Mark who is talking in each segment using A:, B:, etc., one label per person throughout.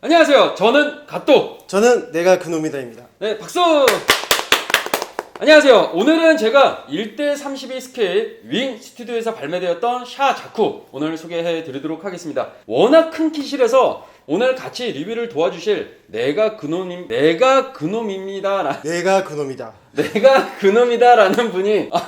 A: 안녕하세요. 저는 갓도.
B: 저는 내가 그놈이다입니다.
A: 네, 박수! 안녕하세요. 오늘은 제가 1대 32 스케일 윙 스튜디오에서 발매되었던 샤 자쿠 오늘 소개해 드리도록 하겠습니다. 워낙 큰 키실에서 오늘 같이 리뷰를 도와주실 내가 그놈임, 내가 그놈입니다. 라,
B: 내가 그놈이다.
A: 내가 그놈이다라는 분이, 아,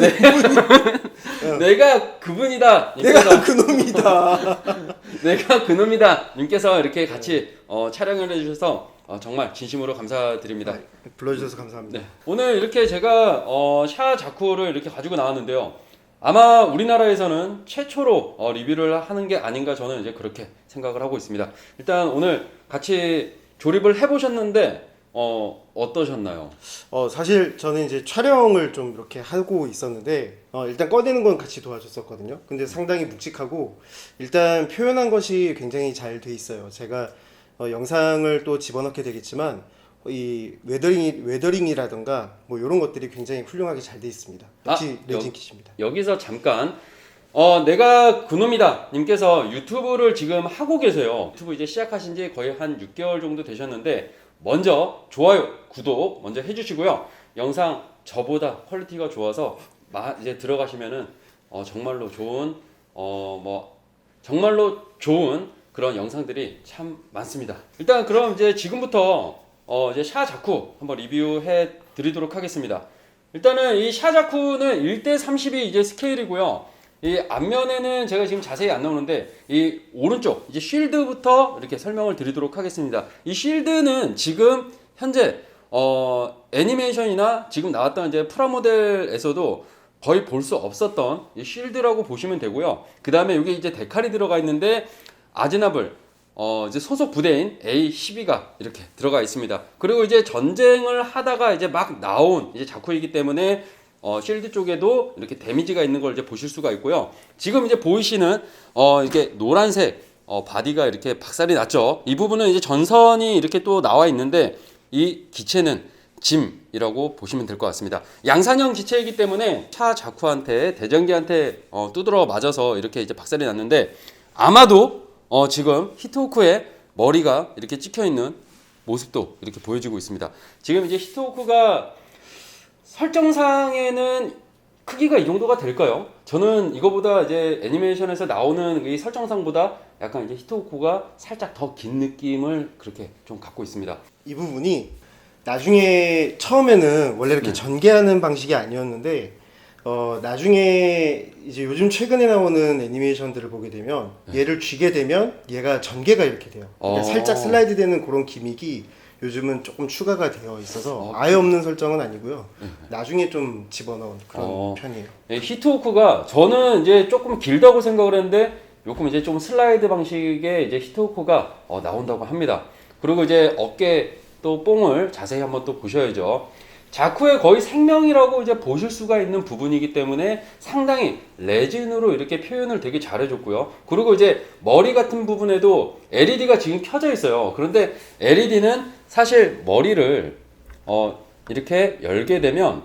A: 네, 내가 그분이다.
B: 내가 그놈이다.
A: 내가 그놈이다 님께서 이렇게 같이 어, 촬영을 해주셔서 어, 정말 진심으로 감사드립니다.
B: 불러주셔서 감사합니다.
A: 네. 오늘 이렇게 제가 어, 샤 자쿠를 이렇게 가지고 나왔는데요. 아마 우리나라에서는 최초로 어, 리뷰를 하는 게 아닌가 저는 이제 그렇게 생각을 하고 있습니다. 일단 오늘 같이 조립을 해보셨는데 어, 어떠셨나요?
B: 어, 사실 저는 이제 촬영을 좀 이렇게 하고 있었는데 어, 일단 꺼내는 건 같이 도와줬었거든요. 근데 상당히 묵직하고 일단 표현한 것이 굉장히 잘 돼 있어요. 제가 어, 영상을 또 집어넣게 되겠지만 이 웨더링 웨더링이라든가 뭐 이런 것들이 굉장히 훌륭하게 잘 돼 있습니다. 역시
A: 아,
B: 레진 킷입니다.
A: 여기서 잠깐 어 내가 그놈이다. 님께서 유튜브를 지금 하고 계세요. 유튜브 이제 시작하신 지 거의 한 6개월 정도 되셨는데 먼저 좋아요 구독 먼저 해주시고요. 영상 저보다 퀄리티가 좋아서 마, 이제 들어가시면은 어 정말로 좋은 어 뭐 정말로 좋은 그런 영상들이 참 많습니다. 일단 그럼 이제 지금부터 어 이제 샤 자쿠 한번 리뷰해 드리도록 하겠습니다. 일단은 이 샤자쿠는 1대 32 이제 스케일이고요. 이 앞면에는 제가 지금 자세히 안 나오는데 이 오른쪽 이제 쉴드부터 이렇게 설명을 드리도록 하겠습니다. 이 쉴드는 지금 현재 어 애니메이션이나 지금 나왔던 이제 프라모델에서도 거의 볼 수 없었던 이 쉴드라고 보시면 되고요. 그 다음에 여기 이제 데칼이 들어가 있는데 아즈나블 어 이제 소속 부대인 A12가 이렇게 들어가 있습니다. 그리고 이제 전쟁을 하다가 이제 막 나온 이제 자쿠이기 때문에 어 실드 쪽에도 이렇게 데미지가 있는 걸 이제 보실 수가 있고요. 지금 이제 보이시는 어 이게 노란색 어 바디가 이렇게 박살이 났죠. 이 부분은 이제 전선이 이렇게 또 나와 있는데 이 기체는 짐이라고 보시면 될 것 같습니다. 양산형 기체이기 때문에 차 자쿠한테 대전기한테 어, 두드러 맞아서 이렇게 이제 박살이 났는데 아마도 어, 지금 히트호크의 머리가 이렇게 찍혀 있는 모습도 이렇게 보여지고 있습니다. 지금 이제 히트호크가 설정상에는 크기가 이 정도가 될까요? 저는 이거보다 이제 애니메이션에서 나오는 이 설정상보다 약간 이제 히트호크가 살짝 더 긴 느낌을 그렇게 좀 갖고 있습니다.
B: 이 부분이 나중에 처음에는 원래 이렇게
A: 네.
B: 전개하는 방식이 아니었는데 어 나중에 이제 요즘 최근에 나오는 애니메이션들을 보게 되면 얘를 쥐게 되면 얘가 전개가 이렇게 돼요. 그러니까
A: 네. 어.
B: 살짝 슬라이드 되는 그런 기믹이 요즘은 조금 추가가 되어 있어서
A: 어,
B: 아예 없는 설정은 아니고요. 나중에 좀 집어넣은 그런
A: 어.
B: 편이에요.
A: 예, 히트호크가 저는 이제 조금 길다고 생각을 했는데 요즘 이제 좀 슬라이드 방식의 이제 히트호크가 어, 나온다고 합니다. 그리고 이제 어깨 또 뽕을 자세히 한번 또 보셔야죠. 자쿠의 거의 생명이라고 이제 보실 수가 있는 부분이기 때문에 상당히 레진으로 이렇게 표현을 되게 잘해줬고요. 그리고 이제 머리 같은 부분에도 LED가 지금 켜져 있어요. 그런데 LED는 사실 머리를 어, 이렇게 열게 되면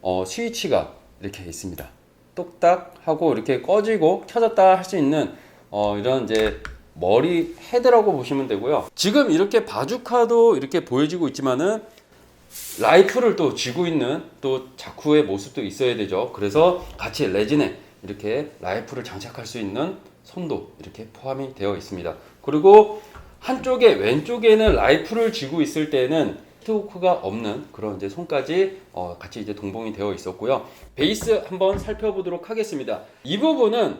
A: 어, 스위치가 이렇게 있습니다. 똑딱 하고 이렇게 꺼지고 켜졌다 할 수 있는 어, 이런 이제 머리 헤드라고 보시면 되고요. 지금 이렇게 바주카도 이렇게 보여지고 있지만은 라이프를 또 쥐고 있는 또 자쿠의 모습도 있어야 되죠. 그래서 같이 레진에 이렇게 라이프를 장착할 수 있는 손도 이렇게 포함이 되어 있습니다. 그리고 한쪽에 왼쪽에는 라이프를 쥐고 있을 때는 히트호크가 없는 그런 이제 손까지 어, 같이 이제 동봉이 되어 있었고요. 베이스 한번 살펴보도록 하겠습니다. 이 부분은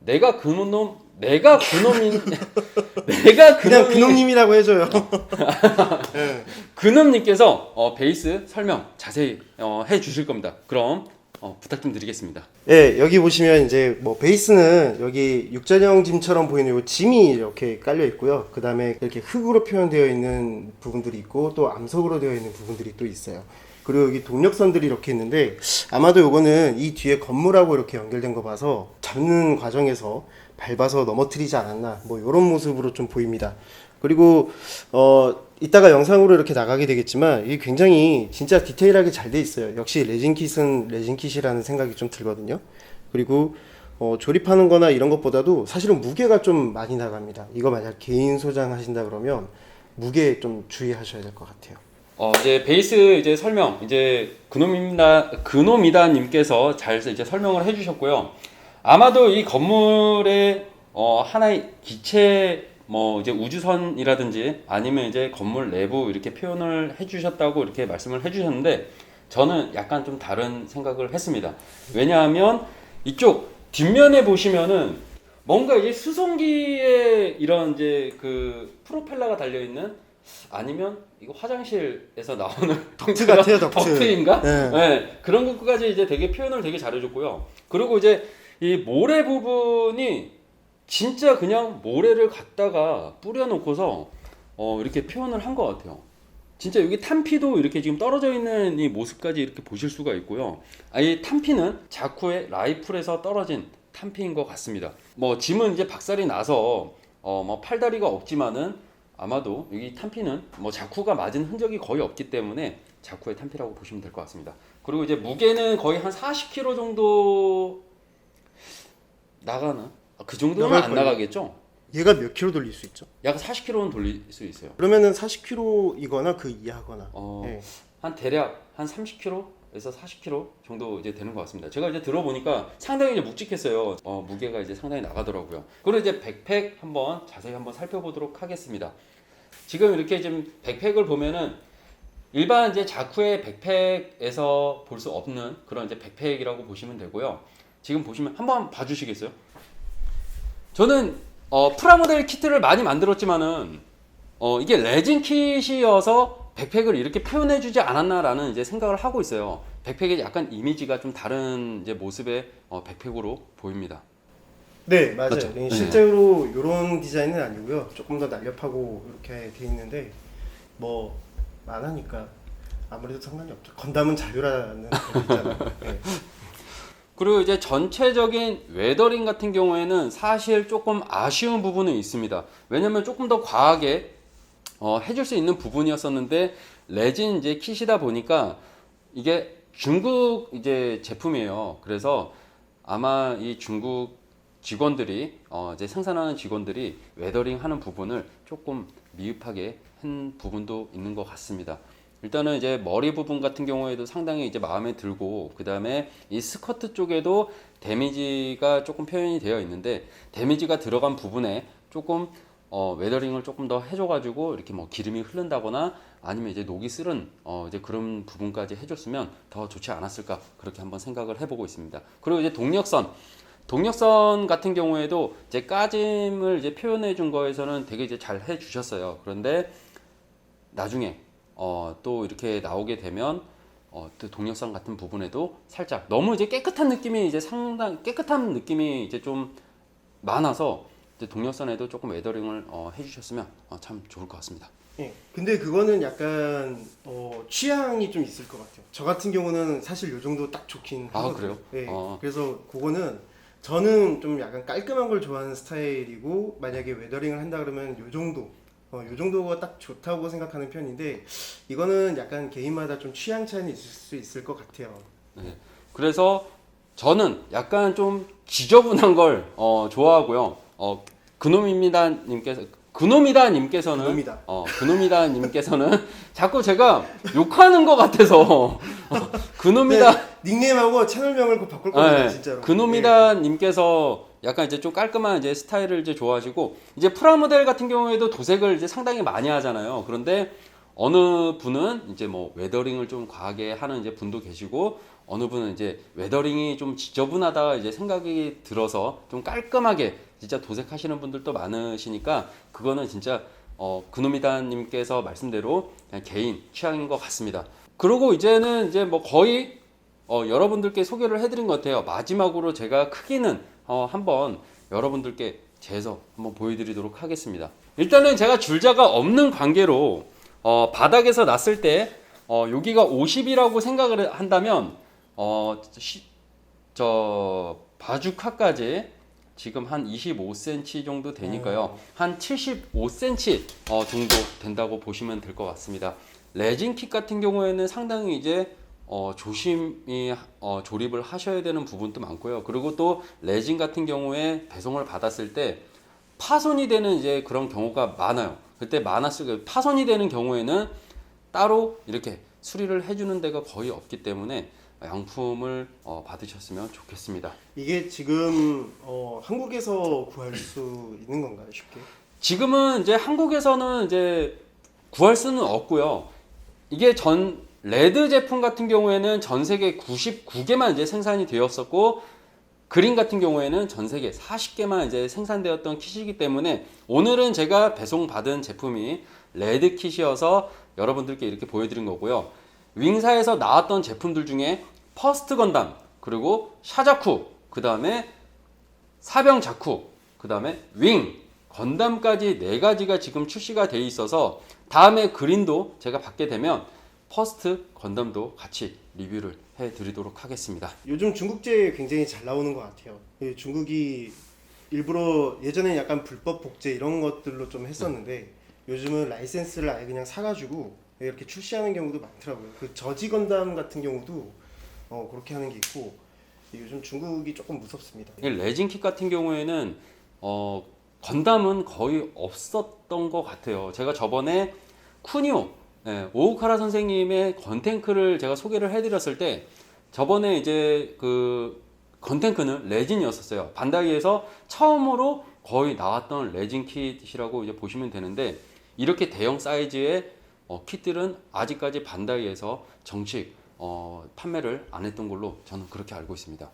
A: 내가 그놈 내가 그놈인 내가
B: 그냥
A: 그놈인
B: 그놈님이라고 해줘요. 네.
A: 근음님께서 어, 베이스 설명 자세히 어, 해 주실 겁니다. 그럼 어, 부탁 좀 드리겠습니다.
B: 예, 여기 보시면 이제 뭐 베이스는 여기 육전형 짐처럼 보이는 요 짐이 이렇게 깔려 있고요. 그 다음에 이렇게 흙으로 표현되어 있는 부분들이 있고 또 암석으로 되어 있는 부분들이 또 있어요. 그리고 여기 동력선들이 이렇게 있는데 아마도 요거는 이 뒤에 건물하고 이렇게 연결된 거 봐서 잡는 과정에서 밟아서 넘어뜨리지 않았나 뭐 이런 모습으로 좀 보입니다. 그리고 어 이따가 영상으로 이렇게 나가게 되겠지만 이게 굉장히 진짜 디테일하게 잘 돼 있어요. 역시 레진 킷은 레진 킷이라는 생각이 좀 들거든요. 그리고 어, 조립하는 거나 이런 것보다도 사실은 무게가 좀 많이 나갑니다. 이거 만약 개인 소장하신다 그러면 무게에 좀 주의하셔야 될 것 같아요.
A: 어, 이제 베이스 이제 설명 이제 그놈이다 그놈이다 님께서 잘 이제 설명을 해주셨고요. 아마도 이 건물의 어, 하나의 기체 뭐 이제 우주선이라든지 아니면 이제 건물 내부 이렇게 표현을 해주셨다고 이렇게 말씀을 해주셨는데 저는 약간 좀 다른 생각을 했습니다. 왜냐하면 이쪽 뒷면에 보시면은 뭔가 이제 수송기에 이런 이제 그 프로펠러가 달려 있는 아니면 이거 화장실에서 나오는
B: 덕트 같아요, 덕트.
A: 덕트인가?
B: 네.
A: 네, 그런 것까지 이제 되게 표현을 되게 잘해줬고요. 그리고 이제 이 모래 부분이 진짜 그냥 모래를 갖다가 뿌려놓고서 어, 이렇게 표현을 한 것 같아요. 진짜 여기 탄피도 이렇게 지금 떨어져 있는 이 모습까지 이렇게 보실 수가 있고요. 아, 이 탄피는 자쿠의 라이플에서 떨어진 탄피인 것 같습니다. 뭐 짐은 이제 박살이 나서 어, 뭐 팔다리가 없지만은 아마도 여기 탄피는 뭐 자쿠가 맞은 흔적이 거의 없기 때문에 자쿠의 탄피라고 보시면 될 것 같습니다. 그리고 이제 무게는 거의 한 40kg 정도 나가나? 아, 그 정도는
B: 나갈
A: 안
B: 거예요.
A: 나가겠죠?
B: 얘가 몇 킬로 돌릴 수 있죠?
A: 약 40kg는 돌릴 수 있어요.
B: 그러면은 40킬로이거나 그 이하거나.
A: 어,
B: 네.
A: 한 대략 한 30kg에서 40kg 정도 이제 되는 것 같습니다. 제가 이제 들어보니까 상당히 이제 묵직했어요. 어, 무게가 이제 상당히 나가더라고요. 그리고 이제 백팩 한번 자세히 한번 살펴보도록 하겠습니다. 지금 이렇게 지금 백팩을 보면은 일반 이제 자쿠의 백팩에서 볼 수 없는 그런 이제 백팩이라고 보시면 되고요. 지금 보시면 한번 봐주시겠어요? 저는 어, 프라모델 키트를 많이 만들었지만은 어, 이게 레진 kit이어서 백팩을 이렇게 표현해주지 않았나라는 이제 생각을 하고 있어요. 백팩의 약간 이미지가 좀 다른 이제 모습의 어, 백팩으로 보입니다.
B: 네, 맞아요.
A: 맞죠?
B: 네,
A: 네.
B: 실제로 이런 디자인은 아니고요. 조금 더 날렵하고 이렇게 돼 있는데 뭐 만하니까 아무래도 상관이 없죠. 건담은 자유라는 거 있잖아요. 네.
A: 그리고 이제 전체적인 웨더링 같은 경우에는 사실 조금 아쉬운 부분은 있습니다. 왜냐면 조금 더 과하게 어, 해줄 수 있는 부분이었었는데 레진 이제 킷이다 보니까 이게 중국 이제 제품이에요. 그래서 아마 이 중국 직원들이 어, 이제 생산하는 직원들이 웨더링 하는 부분을 조금 미흡하게 한 부분도 있는 것 같습니다. 일단은 이제 머리 부분 같은 경우에도 상당히 이제 마음에 들고 그 다음에 이 스커트 쪽에도 데미지가 조금 표현이 되어 있는데 데미지가 들어간 부분에 조금 어, 웨더링을 조금 더 해줘가지고 이렇게 뭐 기름이 흐른다거나 아니면 이제 녹이 쓰른 어, 이제 그런 부분까지 해줬으면 더 좋지 않았을까 그렇게 한번 생각을 해보고 있습니다. 그리고 이제 동력선 동력선 같은 경우에도 이제 까짐을 이제 표현해 준 거에서는 되게 이제 잘 해주셨어요. 그런데 나중에 어, 또 이렇게 나오게 되면 어, 또 동력선 같은 부분에도 살짝 너무 이제 깨끗한 느낌이 이제 상당 깨끗한 느낌이 이제 좀 많아서 이제 동력선에도 조금 웨더링을 어, 해주셨으면 어, 참 좋을 것 같습니다.
B: 예. 근데 그거는 약간 어, 취향이 좀 있을 것 같아요. 저 같은 경우는 사실 요 정도 딱 좋긴
A: 아,
B: 하거든요.
A: 그래요?
B: 예.
A: 어.
B: 그래서 그거는 저는 좀 약간 깔끔한 걸 좋아하는 스타일이고 만약에 웨더링을 한다 그러면 요 정도 어, 요 정도가 딱 좋다고 생각하는 편인데 이거는 약간 개인마다 좀 취향 차이는 있을 수 있을 것 같아요.
A: 네. 그래서 저는 약간 좀 지저분한 걸 어, 좋아하고요. 어, 그놈입니다 님께서 그놈이다 님께서는
B: 그놈이다.
A: 어, 그놈이다 님께서는 자꾸 제가 욕하는 것 같아서 어, 그놈이다
B: 네, 닉네임하고 채널명을 곧 바꿀 겁니다,
A: 네,
B: 진짜로.
A: 그놈이다 님께서 약간 이제 좀 깔끔한 이제 스타일을 이제 좋아하시고 이제 프라모델 같은 경우에도 도색을 이제 상당히 많이 하잖아요. 그런데 어느 분은 이제 뭐 웨더링을 좀 과하게 하는 이제 분도 계시고 어느 분은 이제 웨더링이 좀 지저분하다 이제 생각이 들어서 좀 깔끔하게 진짜 도색하시는 분들도 많으시니까 그거는 진짜 어 그놈이다님께서 말씀대로 그냥 개인 취향인 것 같습니다. 그리고 이제는 이제 뭐 거의 어, 여러분들께 소개를 해드린 것 같아요. 마지막으로 제가 크기는 어, 한번 여러분들께 재서 한번 보여드리도록 하겠습니다. 일단은 제가 줄자가 없는 관계로 어, 바닥에서 놨을 때 어, 여기가 50이라고 생각을 한다면 어, 시, 저 바주카까지 지금 한 25cm 정도 되니까요. 한 75cm 어, 정도 된다고 보시면 될 것 같습니다. 레진 킷 같은 경우에는 상당히 이제 어, 조심히 어, 조립을 하셔야 되는 부분도 많고요. 그리고 또 레진 같은 경우에 배송을 받았을 때 파손이 되는 이제 그런 경우가 많아요. 그때 많았을 때 파손이 되는 경우에는 따로 이렇게 수리를 해주는 데가 거의 없기 때문에 양품을 어, 받으셨으면 좋겠습니다.
B: 이게 지금 어, 한국에서 구할 수 있는 건가요, 쉽게?
A: 지금은 이제 한국에서는 이제 구할 수는 없고요. 이게 전 레드 제품 같은 경우에는 전 세계 99개만 이제 생산이 되었었고 그린 같은 경우에는 전 세계 40개만 이제 생산되었던 킷이기 때문에 오늘은 제가 배송 받은 제품이 레드 킷이어서 여러분들께 이렇게 보여드린 거고요. 윙사에서 나왔던 제품들 중에 퍼스트 건담 그리고 샤자쿠 그 다음에 사병 자쿠, 그 다음에 윙, 건담까지 네 가지가 지금 출시가 돼 있어서 다음에 그린도 제가 받게 되면 퍼스트 건담도 같이 리뷰를 해드리도록 하겠습니다.
B: 요즘 중국제 굉장히 잘 나오는 것 같아요. 예, 중국이 일부러 예전에 약간 불법 복제 이런 것들로 좀 했었는데 요즘은 라이센스를 아예 그냥 사가지고 이렇게 출시하는 경우도 많더라고요. 그 저지 건담 같은 경우도 어, 그렇게 하는 게 있고 요즘 중국이 조금 무섭습니다.
A: 이 레진 킷 같은 경우에는 어, 건담은 거의 없었던 것 같아요. 제가 저번에 쿠니오 예, 오우카라 선생님의 건탱크를 제가 소개를 해드렸을 때 저번에 이제 그 건탱크는 레진이었었어요. 반다이에서 처음으로 거의 나왔던 레진 킷이라고 이제 보시면 되는데 이렇게 대형 사이즈의 어, kit들은 아직까지 반다이에서 정식 어, 판매를 안 했던 걸로 저는 그렇게 알고 있습니다.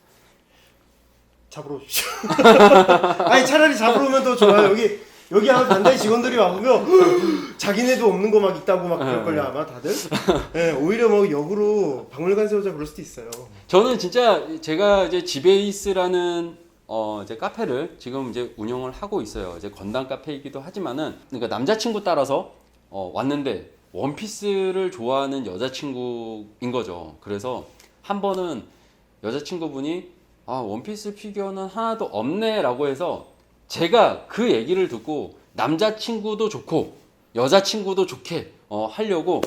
B: 잡으러 오십시오. 아니 차라리 잡으러 오면 더 좋아요. 여기 여기 아마 반다이 직원들이 와보면 자기네도 없는 거 막 있다고 막 그럴걸요 아마 다들. 예, 오히려 뭐 역으로 박물관 세우자 그럴 수도 있어요.
A: 저는 진짜 제가 이제 지베이스라는 어 이제 카페를 지금 이제 운영을 하고 있어요. 이제 건담 카페이기도 하지만은 그러니까 남자친구 따라서 어 왔는데 원피스를 좋아하는 여자친구인 거죠. 그래서 한 번은 여자친구분이 아 원피스 피규어는 하나도 없네 라고 해서 제가 그 얘기를 듣고 남자친구도 좋고 여자친구도 좋게 어, 하려고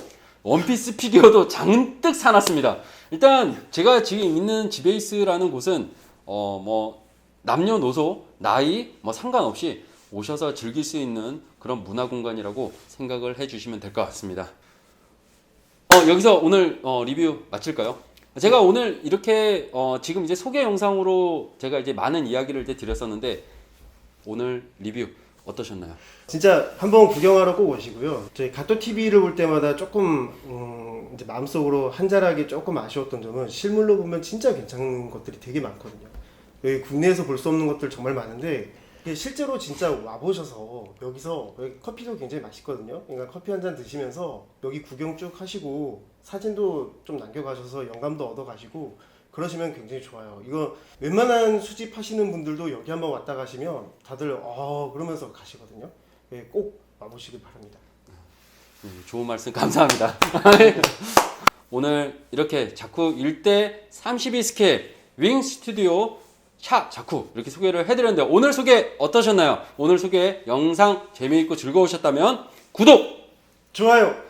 A: 원피스 피규어도 잔뜩 사놨습니다. 일단 제가 지금 있는 지베이스라는 곳은 어 뭐 남녀노소 나이 뭐 상관없이 오셔서 즐길 수 있는 그런 문화 공간이라고 생각을 해주시면 될 것 같습니다. 어 여기서 오늘 어, 리뷰 마칠까요? 제가 오늘 이렇게 어, 지금 이제 소개 영상으로 제가 이제 많은 이야기를 이제 드렸었는데 오늘 리뷰 어떠셨나요?
B: 진짜 한번 구경하러 꼭 오시고요. 저희 가토 TV를 볼 때마다 조금 음, 이제 마음속으로 한자락이 조금 아쉬웠던 점은 실물로 보면 진짜 괜찮은 것들이 되게 많거든요. 여기 국내에서 볼 수 없는 것들 정말 많은데 실제로 진짜 와 보셔서 여기서 여기 커피도 굉장히 맛있거든요. 그러니까 커피 한 잔 드시면서 여기 구경 쭉 하시고 사진도 좀 남겨가셔서 영감도 얻어가시고 그러시면 굉장히 좋아요. 이거 웬만한 수집 하시는 분들도 여기 한번 왔다 가시면 다들 어 그러면서 가시거든요. 예, 꼭 와보시길 바랍니다.
A: 음, 좋은 말씀 감사합니다. 오늘 이렇게 자쿠 1대 32 스케일 윙 스튜디오 샤 자쿠 이렇게 소개를 해드렸는데 오늘 소개 어떠셨나요? 오늘 소개 영상 재미있고 즐거우셨다면 구독
B: 좋아요.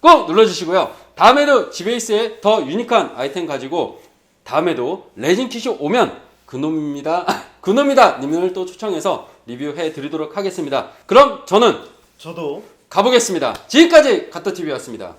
A: 꼭 눌러주시고요. 다음에도 지베이스에 더 유니크한 아이템 가지고 다음에도 레진 킷이 오면 그놈입니다. 그놈이다 님을 또 초청해서 리뷰해 드리도록 하겠습니다. 그럼 저는
B: 저도
A: 가보겠습니다. 지금까지 가토TV였습니다.